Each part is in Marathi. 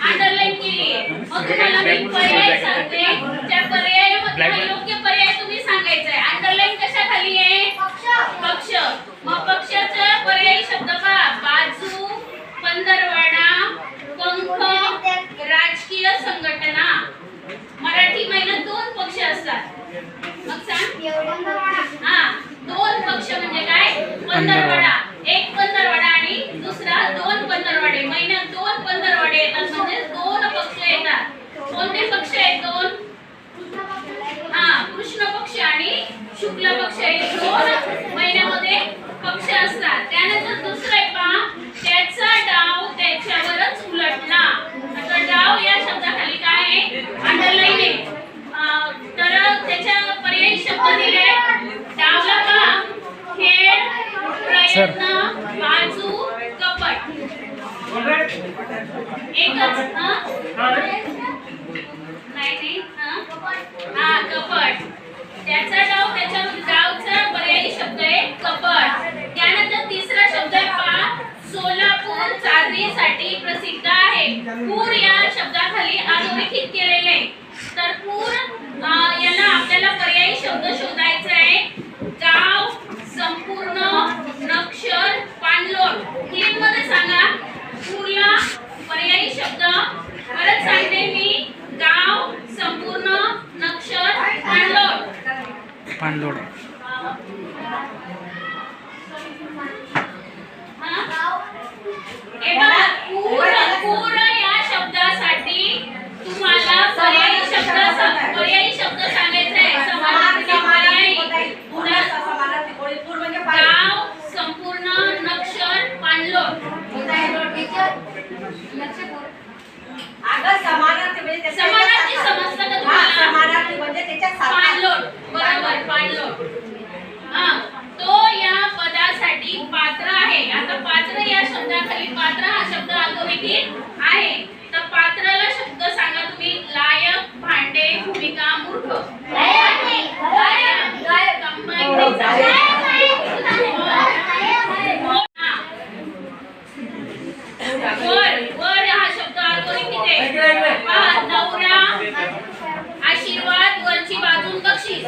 अंडरलाईन केली मग तुम्हाला मी पर्याय सांगते. त्या पर्यायामध्ये हा योग्य पर्याय तुम्ही सांगायचा आहे. अंडरलाईन कशाखाली आहे? पक्ष. मग पक्षाचा पर्यायी शब्द पहा. बाजू पंधरवडा पंख राजकीय संघटना. मराठी महिन्यात दोन पक्ष असतात. मग सांग. हा दोन पक्ष म्हणजे काय? पंधरवडा एक पंधरवडा आणि दुसरा दोन पंधरवडे महिन्यात दोन पंधरवडे येतात म्हणजे दोन पक्ष येतात कोणते पक्ष आहेत दोन हा कृष्ण पक्ष आणि शुक्ल पक्ष हे दोन महिन्यामध्ये पक्ष असतात त्यानंतर दुसरं आहे पहा त्याचा डाव त्याच्यावरच उलटला आता डाव या शब्दाखाली काय आहे अंडरलाईन आहे अं, तर त्याच्या पर्यायी शब्द दिले डावला पहा खेळ प्रयत्न बाजू कपट एकच हं? नाही हा कपट त्याचा डाव त्याच्या डावचा पर्यायी शब्द आहे कपट त्यानंतर तिसरा शब्द आहे पहा सोलापूर चादरीसाठी प्रसिद्ध आहे पूर या शब्दाखाली अधोरेखित केलेले आहे तर पूर अं, याला आपल्याला पर्यायी शब्द शोधायचा आहे. गाव संपूर्ण नक्षर पाणलोट क्लिपमध्ये सांगा पूरला पर्यायी शब्द परत सांगते मी गाव संपूर्ण नक्षर पाणलोट पाणलोड पूर्ण या शब्दासाठी तुम्हाला पर्यायी शब्द सा- पर्यायी शब्द सांगायचा आहे समानार्थी पर्यायी उदा- गाव संपूर्ण नक्षर पाणलोट समानार्थी समजलं का तुम्हाला पाणलोट बरोबर पाणलोट हा तो या पदासाठी पात्र आहे आता पात्र या शब्दाखाली पात्र हा शब्द अधोरेखित आहे तर पात्राला शब्द सांगा तुम्ही लायक भांडे भूमिका मूर्ख लायक हा. वर वर हा शब्द अधोरेखित आहे पहा, नवरा आशीर्वाद वरची बाजून बक्षीस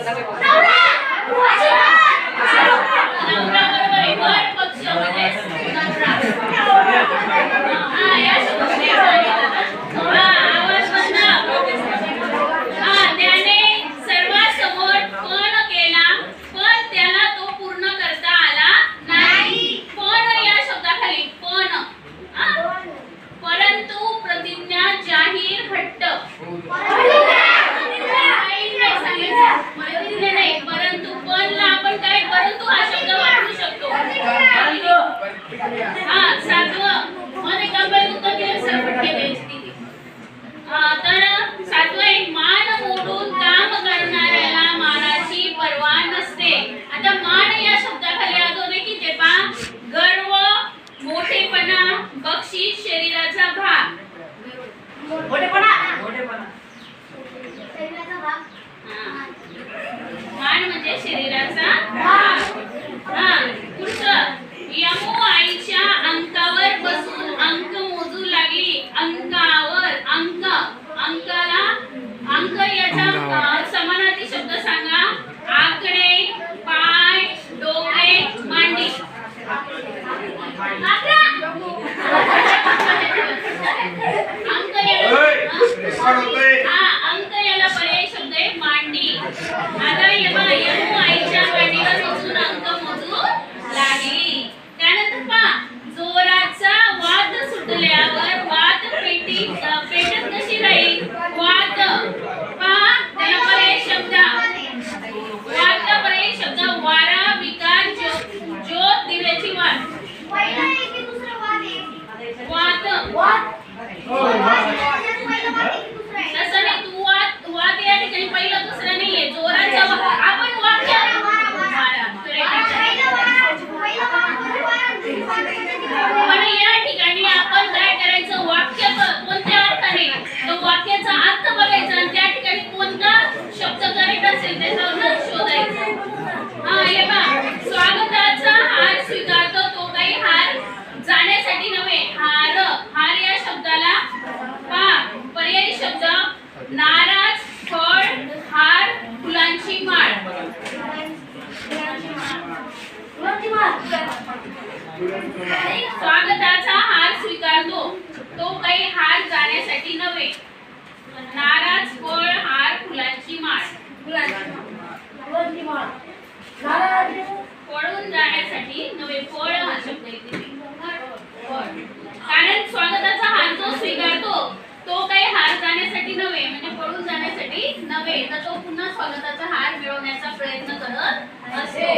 మానమ చేసి రాసా नारळ फळ हार फुलांची माळ. स्वागताचा हार स्वीकारतो. तो काही हार जाण्यासाठी नव्हे. नाराज फळ हार फुलांची माळ. फुलांची माळ. नारळ पुन्हा स्वागताचा हार मिळवण्याचा प्रयत्न करत असे.